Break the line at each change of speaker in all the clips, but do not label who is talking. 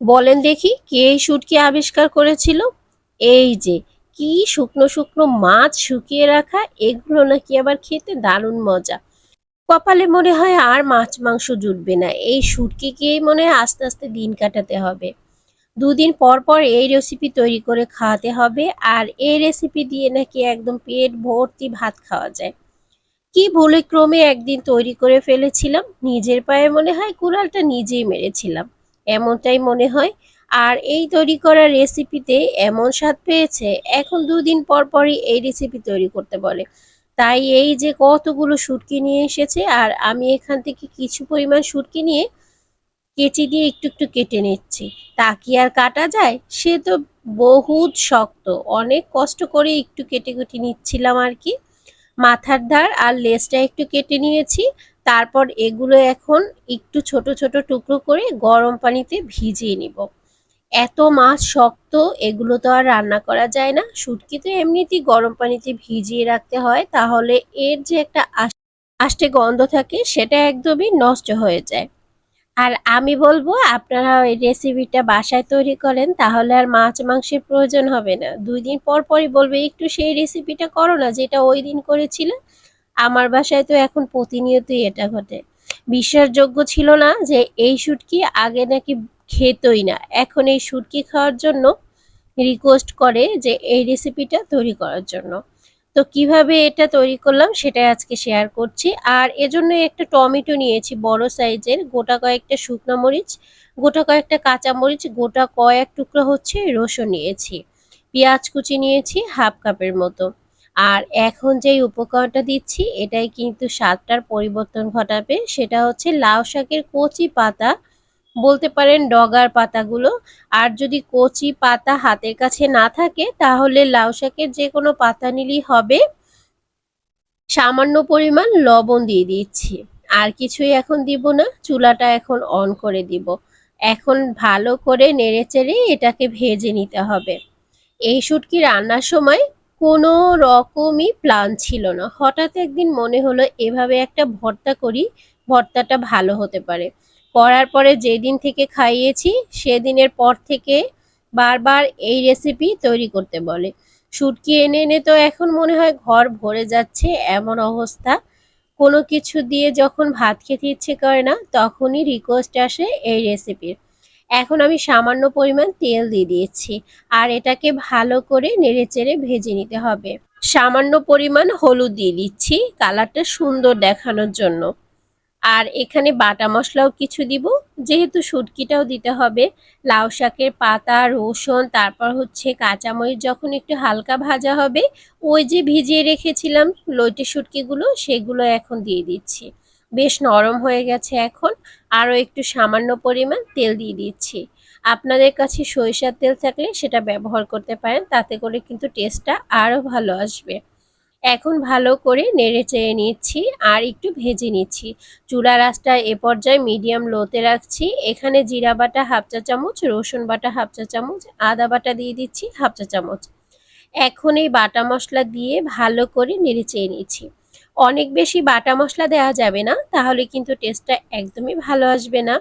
বলেন দেখি, কে এই শুটকি আবিষ্কার করেছিল? এই যে, কি শুকনো শুকনো মাছ শুকিয়ে রাখা, এগুলো নাকি আবার খেতে দারুণ মজা। কপালে মনে হয় আর মাছ মাংস জুটবে না, এই শুটকিকেই মনে হয় আস্তে আস্তে দিন কাটাতে হবে। দুদিন পর পর এই রেসিপি তৈরি করে খাওয়াতে হবে, আর এই রেসিপি দিয়ে নাকি একদম পেট ভর্তি ভাত খাওয়া যায়। কি ভুলে ক্রমে একদিন তৈরি করে ফেলেছিলাম, নিজের পায়ে মনে হয় কুড়ালটা নিজেই মেরেছিলাম। এমনটাই মনে হয়। আর এই তৈরি করা রেসিপিতে এমন স্বাদ পেয়েছে, এখন দুদিন পর পরই এই রেসিপি তৈরি করতে বলে। তাই এই যে কতগুলো শুটকি নিয়ে এসেছে, আর আমি এখান থেকে কিছু পরিমাণ শুটকি নিয়ে কেচি দিয়ে একটু একটু কেটে নিচ্ছি। তা কি আর কাটা যায়? সে তো বহুত শক্ত। অনেক কষ্ট করে একটু কেটে কেটে নিচ্ছিলাম আর কি। মাথার ধার আর লেজটা একটু কেটে নিয়েছি। তারপর এগুলো এখন একটু ছোট ছোট টুকরো করে গরম পানিতে ভিজিয়ে নিব। এত মাছ শক্ত, এগুলো তো আর রান্না করা যায় না। শুটকি তো এমনিতেই গরম পানিতে ভিজিয়ে রাখতে হয়, তাহলে এর যে একটা আষ্টে গন্ধ থাকে, সেটা একদমই নষ্ট হয়ে যায়। আর আমি বলব, আপনারা ওই রেসিপিটা বাসায় তৈরি করেন, তাহলে আর মাছ মাংসের প্রয়োজন হবে না। দুই দিন পর পরই বলবে, একটু সেই রেসিপিটা করো না, যেটা ওই দিন করেছিলে। আমার বাসায় তো এখন প্রতিনিয়তই এটা ঘটে। বিশ্বাসযোগ্য ছিল না যে এই শুটকি আগে নাকি খেতই না। এখন এই শুটকি খাওয়ার জন্য রিকোয়েস্ট করে যে এই রেসিপিটা তৈরি করার জন্য। তো কীভাবে এটা তৈরি করলাম সেটাই আজকে শেয়ার করছি। আর এজন্য একটা টমেটো নিয়েছি বড় সাইজের গোটা কয়েকটা শুকনো মরিচ, গোটা কয়েকটা কাঁচা মরিচ, গোটা কয়েক টুকরো হচ্ছে রসুন নিয়েছি। পেঁয়াজ কুচি নিয়েছি হাফ কাপের মতো। আর এখন যেই উপকরণটা দিচ্ছি, এটাই কিন্তু স্বাদটার পরিবর্তন ঘটাবে। সেটা হচ্ছে লাউ শাকের কচি পাতা, বলতে পারেন ডগার পাতাগুলো। আর যদি কচি পাতা হাতের কাছে না থাকে, তাহলে লাউ শাকের যে কোনো পাতা নিলেই হবে। সামান্য পরিমাণ লবণ দিয়ে দিচ্ছি। আর কিছুই এখন দিব না, চুলাটা এখন অন করে দিব। এখন ভালো করে নেড়েচেড়ে এটাকে ভেজে নিতে হবে। এই শুটকি রান্নার সময় কোনো রকমই প্ল্যান ছিল না। হঠাৎ একদিন মনে হলো এভাবে একটা ভর্তা করি, ভর্তাটা ভালো হতে পারে। করার পরে যেদিন থেকে খাইয়েছি, সেদিনের পর থেকে বারবার এই রেসিপি তৈরি করতে বলে। শুটকি এনে এনে তো এখন মনে হয় ঘর ভরে যাচ্ছে, এমন অবস্থা। কোনো কিছু দিয়ে যখন ভাত খেতে ইচ্ছে করে না, তখনই রিকোয়েস্ট আসে এই রেসিপির এখন আমি সামান্য পরিমাণ তেল দিয়ে দিয়েছি, আর এটাকে ভালো করে নেড়েচেড়ে ভেজে নিতে হবে। সামান্য পরিমাণ হলুদ দিয়ে দিচ্ছি, কালারটা সুন্দর দেখানোর জন্য। আর এখানে বাটা মশলাও কিছু দিব, যেহেতু শুটকিটাও দিতে হবে। লাউ শাকের পাতা, রসুন, তারপর হচ্ছে কাঁচামরিচ যখন একটু হালকা ভাজা হবে, ওই যে ভিজিয়ে রেখেছিলাম লইটে শুটকিগুলো, সেগুলো এখন দিয়ে দিচ্ছি। বেশ নরম হয়ে গেছে এখন। আরও একটু সামান্য পরিমাণ তেল দিয়ে দিচ্ছি। আপনাদের কাছে সরিষার তেল থাকলে সেটা ব্যবহার করতে পারেন, তাতে করে কিন্তু টেস্টটা আরও ভালো আসবে। এখন ভালো করে নেড়ে চেড়ে নিচ্ছি আর একটু ভেজে নিচ্ছি। চুলার আঁচটা এ পর্যায়ে মিডিয়াম লোতে রাখছি। এখানে জিরা বাটা হাফ চা চামচ, রসুন বাটা হাফ চা চামচ, আদা বাটা দিয়ে দিচ্ছি হাফ চা চামচ। এখন এই বাটা মশলা দিয়ে ভালো করে নেড়ে চেয়ে নিচ্ছি। অনেক বেশি বাটা মশলা দেওয়া যাবে না, তাহলে কিন্তু টেস্টটা একদমই ভালো আসবে না।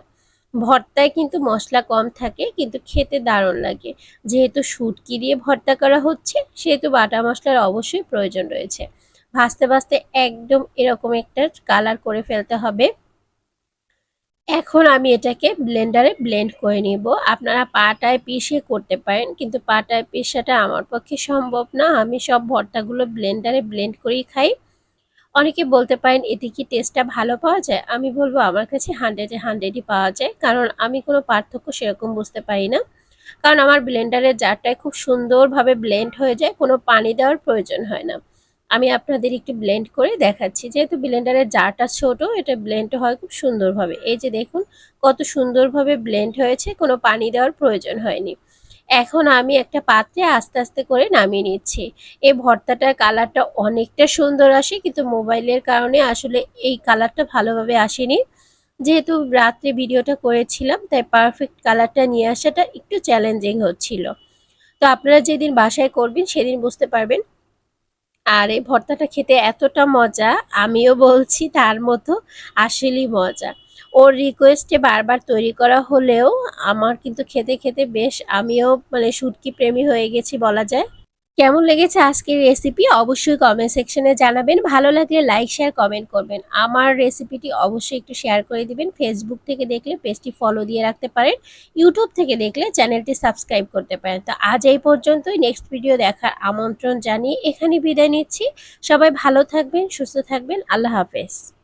ভর্তায় কিন্তু মশলা কম থাকে, কিন্তু খেতে দারুণ লাগে। যেহেতু শুটকি দিয়ে ভর্তা করা হচ্ছে, সেহেতু বাটা মশলার অবশ্যই প্রয়োজন রয়েছে। ভাজতে ভাজতে একদম এরকম একটা কালার করে ফেলতে হবে। এখন আমি এটাকে ব্লেন্ডারে ব্লেন্ড করে নিব। আপনারা পাটায় পিষে করতে পারেন, কিন্তু পাটায় পিষাটা আমার পক্ষে সম্ভব না। আমি সব ভর্তাগুলো ব্লেন্ডারে ব্লেন্ড করেই খাই। অনেকে বলতে পারেন, এতে কি টেস্টটা ভালো পাওয়া যায়? আমি বলব, আমার কাছে হান্ড্রেডে হান্ড্রেডই পাওয়া যায়। কারণ আমি কোনো পার্থক্য সেরকম বুঝতে পারি না। কারণ আমার ব্লেন্ডারের জারটায় খুব সুন্দরভাবে ব্লেন্ড হয়ে যায়, কোনো পানি দেওয়ার প্রয়োজন হয় না। আমি আপনাদের একটু ব্লেন্ড করে দেখাচ্ছি। যেহেতু ব্লেন্ডারের জারটা ছোট, এটা ব্লেন্ড হয় খুব সুন্দরভাবে। এই যে দেখুন, কত সুন্দরভাবে ব্লেন্ড হয়েছে, কোনো পানি দেওয়ার প্রয়োজন হয়নি। এখন আমি একটা পাত্রে আস্তে আস্তে করে নামিয়ে নিচ্ছি। এই ভর্তাটার কালারটা অনেকটা সুন্দর আসে, কিন্তু মোবাইলের কারণে আসলে এই কালারটা ভালোভাবে আসেনি। যেহেতু রাত্রে ভিডিওটা করেছিলাম, তাই পারফেক্ট কালারটা নিয়ে আসাটা একটু চ্যালেঞ্জিং হচ্ছিল। তো আপনারা যেদিন বাসায় করবেন, সেদিন বুঝতে পারবেন। আর এই ভর্তাটা খেতে এতটা মজা, আমিও বলছি তার মতো, আসলেই মজা। ওর রিকোয়েস্টে বারবার তৈরি করা হলেও আমার কিন্তু খেতে খেতে বেশ আমিও মানে শুটকি প্রেমী হয়ে গেছি বলা যায়। কেমন লেগেছে আজকের রেসিপি অবশ্যই কমেন্ট সেকশনে জানাবেন। ভালো লাগলে লাইক শেয়ার কমেন্ট করবেন। আমার রেসিপিটি অবশ্যই একটু শেয়ার করে দিবেন। ফেসবুক থেকে দেখলে পেজটি ফলো দিয়ে রাখতে পারেন। ইউটিউব থেকে দেখলে চ্যানেলটি সাবস্ক্রাইব করতে পারেন। তো আজ এই পর্যন্তই। নেক্সট ভিডিও দেখার আমন্ত্রণ জানিয়ে এখানে বিদায় নিচ্ছি। সবাই ভালো থাকবেন, সুস্থ থাকবেন। আল্লাহ হাফেজ।